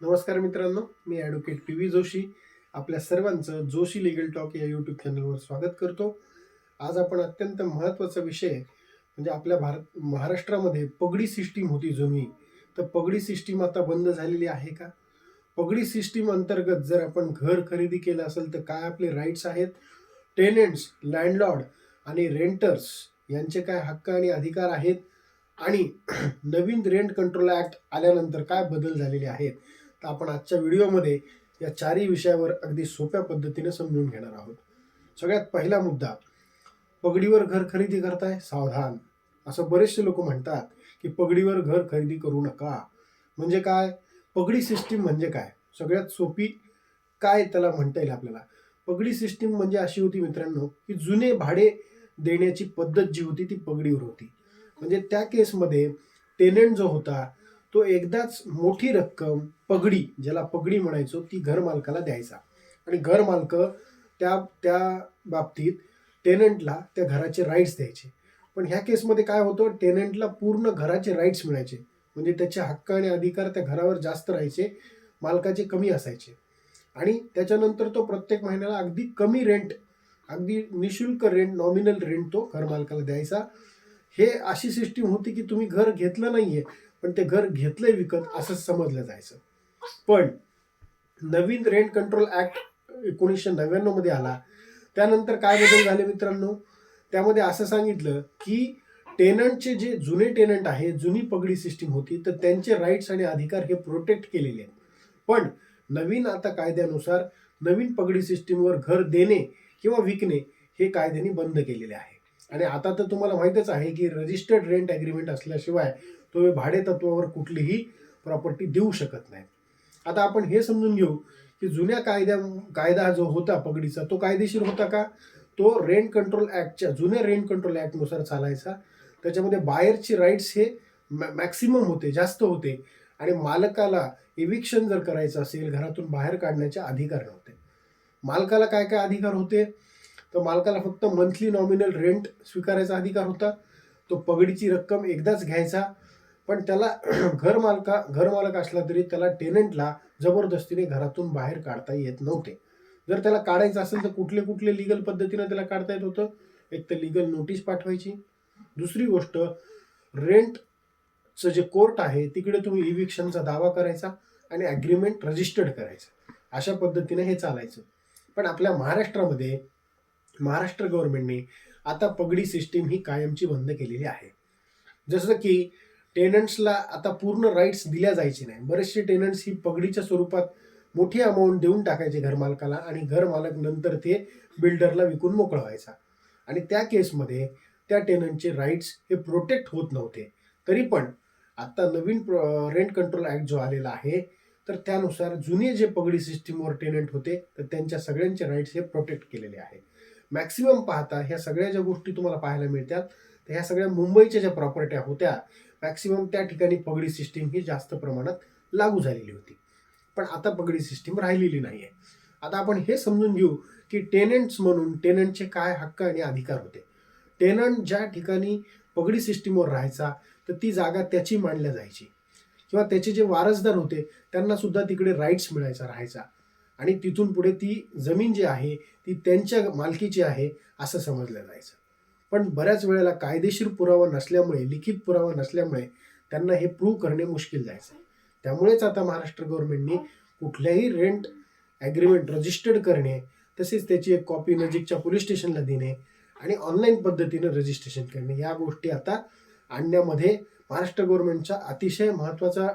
नमस्कार मित्रांनो मी ॲडव्होकेट पी व्ही जोशी. आपल्या सर्वांचं जोशी लिगल टॉक या यूट्यूब चॅनलवर स्वागत करतो. आज आपण अत्यंत महत्त्वाचा विषय म्हणजे आपल्या भारत महाराष्ट्रामध्ये पगडी सिस्टीम होती जुनी. तर पगडी सिस्टीम आता बंद झालेली आहे का? पगडी सिस्टीम अंतर्गत जर आपण घर खरेदी केलं असेल तर काय आपले राईट्स आहेत? टेनंट्स लँडलॉर्ड आणि रेंटर्स यांचे काय हक्क आणि अधिकार आहेत? आणि नवीन रेंट कंट्रोल ॲक्ट आल्यानंतर काय बदल झालेले आहेत? तर आपण आजच्या व्हिडिओमध्ये या चारही विषयावर अगदी सोप्या पद्धतीने समजून घेणार आहोत. सगळ्यात पहिला मुद्दा पगडीवर घर खरेदी करताय? सावधान. असं बरेचसे लोक म्हणतात की पगडीवर घर खरेदी करू नका. म्हणजे काय? पगडी सिस्टीम म्हणजे काय? सगळ्यात सोपी काय त्याला म्हणता येईल आपल्याला? पगडी सिस्टीम म्हणजे अशी होती मित्रांनो की जुने भाडे देण्याची पद्धत जी होती ती पगडीवर होती. म्हणजे त्या केसमध्ये टेनंट जो होता तो एकदाच मोठी रक्कम पगडी ज्याला पगडी म्हणायचो ती घरमालकाला द्यायचा. आणि घरमालक त्या त्या बाबतीत टेनंटला त्या घराचे राईट्स द्यायचे. पण ह्या केसमध्ये काय होतं? टेनंटला पूर्ण घराचे राईट्स मिळायचे. म्हणजे त्याचे हक्क आणि अधिकार त्या घरावर जास्त राहायचे मालकाचे कमी असायचे. आणि त्याच्यानंतर तो प्रत्येक महिन्याला अगदी कमी रेंट अगदी निशुल्क रेंट नॉमिनल रेंट तो घरमालकाला द्यायचा. हे अशी सिस्टीम होती की तुम्ही घर घेतलं नाही आहे पण ते घर घेतलंय विकत असं समजलं जायचं. पण नवीन रेंट कंट्रोल ऍक्ट एकोणीसशे नव्याण्णवमध्ये आला. त्यानंतर काय बदल झाले मित्रांनो? त्यामध्ये असं सांगितलं की टेनंटचे जे जुने टेनंट आहे जुनी पगडी सिस्टीम होती तर त्यांचे राईट्स आणि अधिकार हे प्रोटेक्ट केलेले आहेत. पण नवीन आता कायद्यानुसार नवीन पगडी सिस्टीमवर घर देणे किंवा विकणे हे कायद्याने बंद केलेले आहे. आणि आता तर तुम्हाला माहीतच आहे की रजिस्टर्ड रेंट ॲग्रीमेंट असल्याशिवाय तुम्ही भाडे तत्वावर कुठलीही प्रॉपर्टी देऊ शकत नाही. आता आपण हे समजून घेऊ की जुन्या कायद्या कायदा जो होता पगडीचा तो कायदेशीर होता का? तो रेंट कंट्रोल ॲक्टच्या जुन्या रेंट कंट्रोल ॲक्टनुसार चालायचा. त्याच्यामध्ये बाहेरची राईट्स हे मॅक्सिमम होते जास्त होते. आणि मालकाला इविक्शन जर करायचं असेल घरातून बाहेर काढण्याचे अधिकार नव्हते. मालकाला काय काय अधिकार होते? तर मालकाला फक्त मंथली नॉमिनल रेंट स्वीकारायचा अधिकार होता. तो पगडीची रक्कम एकदाच घ्यायचा. पण त्याला घर मालका घर मालक असला तरी त्याला टेनंटला जबरदस्तीने घरातून बाहेर काढता येत नव्हते. जर त्याला काढायचं असेल तर कुठले कुठले लिगल पद्धतीनं त्याला काढता येत होतं? एक तर लिगल नोटीस पाठवायची. दुसरी गोष्ट रेंटचं जे कोर्ट आहे तिकडे तुम्ही इव्हिक्शनचा दावा करायचा आणि ॲग्रीमेंट रजिस्टर्ड करायचं. अशा पद्धतीने हे चालायचं. पण आपल्या महाराष्ट्रामध्ये महाराष्ट्र गव्हर्नमेंटने आता पगडी सिस्टीम ही कायमची बंद केलेली आहे. जसं की टेनंट्सला आता पूर्ण राईट्स दिल्या जायचे नाही. बरेचसे टेनंट्स ही पगडीच्या स्वरूपात मोठी अमाऊंट देऊन टाकायचे घरमालकाला आणि घरमालक नंतर ते बिल्डरला विकून मोकळ व्हायचा आणि त्या केसमध्ये त्या टेनंटचे राईट्स हे प्रोटेक्ट होत नव्हते. तरी पण आता नवीन रेंट कंट्रोल ॲक्ट जो आलेला आहे तर त्यानुसार जुने जे पगडी सिस्टीमवर टेनंट होते तर त्यांच्या सगळ्यांचे राईट्स हे प्रोटेक्ट केलेले आहे. मॅक्सिमम पाहता ह्या सगळ्या ज्या गोष्टी तुम्हाला पाहायला मिळतात तर ह्या सगळ्या मुंबईच्या ज्या प्रॉपर्ट्या होत्या मॅक्सिमम त्या ठिकाणी पगडी सिस्टीम ही जास्त प्रमाणात लागू झालेली होती. पण आता पगडी सिस्टीम राहिलेली नाही आहे आता आपण हे समजून घेऊ की टेनंट्स म्हणून टेनंटचे काय हक्क आणि अधिकार होते. टेनंट ज्या ठिकाणी पगडी सिस्टीमवर राहायचा तर ती जागा त्याची मांडल्या जायची. किंवा त्याचे जे वारसदार होते त्यांना सुद्धा तिकडे राईट्स मिळायचा राहायचा. आणि तिथून पुढे ती जमीन जी आहे ती त्यांच्या मालकीची आहे असं समजलं जायचं. पण बऱ्याच वेळेला कायदेशीर पुरावा नसल्यामुळे लिखित पुरावा नसल्यामुळे त्यांना हे प्रूव्ह करणे मुश्किल जायचं. त्यामुळेच आता महाराष्ट्र गव्हर्नमेंटने कुठल्याही रेंट ॲग्रीमेंट रजिस्टर्ड करणे तसेच त्याची एक कॉपी नजीकच्या पोलीस स्टेशनला देणे आणि ऑनलाईन पद्धतीनं रजिस्ट्रेशन करणे या गोष्टी आता आणण्यामध्ये महाराष्ट्र गव्हर्नमेंटचा अतिशय महत्त्वाचा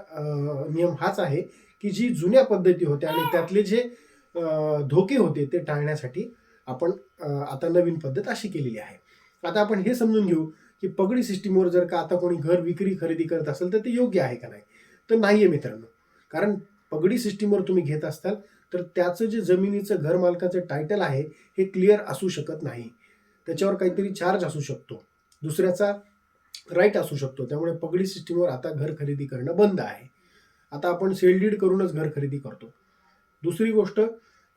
नियम हाच आहे की जी जुन्या पद्धती होत्या आणि त्यातले जे धोके होते ते टाळण्यासाठी आपण आता नवीन पद्धत अशी केलेली आहे. आता आपण हे समजून घेऊ की पगडी सिस्टीमवर जर का आता कोणी घर विक्री खरेदी करत असेल तर ते योग्य आहे का नाही? तर नाही आहे मित्रांनो. कारण पगडी सिस्टीमवर तुम्ही घेत असताल तर त्याचं जे जमिनीचं घर मालकाचं टायटल आहे हे क्लिअर असू शकत नाही. त्याच्यावर काहीतरी चार्ज असू शकतो. दुसऱ्याचा राईट असू शकतो. त्यामुळे पगडी सिस्टीमवर आता घर खरेदी करणं बंद आहे. आता आपण सेलडीड करूनच घर खरेदी करतो. दुसरी गोष्ट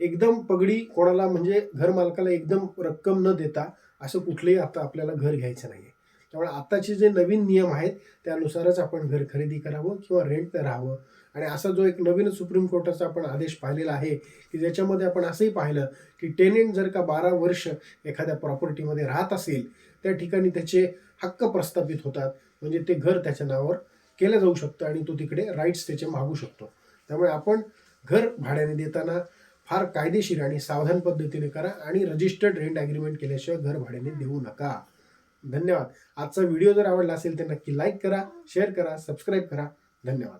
एकदम पगडी कोणाला म्हणजे घर मालकाला एकदम रक्कम न देता असं कुठलंही आता आपल्याला घर घ्यायचं नाही आहे त्यामुळे आत्ताचे जे नवीन नियम आहेत त्यानुसारच आपण घर खरेदी करावं किंवा रेंट राहावं. आणि असा जो एक नवीन सुप्रीम कोर्टाचा आपण आदेश पाहिलेला आहे की ज्याच्यामध्ये आपण असंही पाहिलं की टेनेंट जर का बारा वर्ष एखाद्या प्रॉपर्टीमध्ये राहत असेल त्या ठिकाणी त्याचे हक्क प्रस्थापित होतात. म्हणजे ते घर त्याच्या नावावर केलं जाऊ शकतं आणि तो तिकडे राईट्स त्याचे मागू शकतो. त्यामुळे आपण घर भाड्याने देताना फार कायदेशीर आणि सावधान पद्धतीने करा आणि रजिस्टर्ड रेंट ॲग्रीमेंट केल्याशिवाय घर भाड्याने देऊ नका. धन्यवाद. आजचा व्हिडिओ जर आवडला असेल तर नक्की लाईक करा शेअर करा सबस्क्राईब करा. धन्यवाद.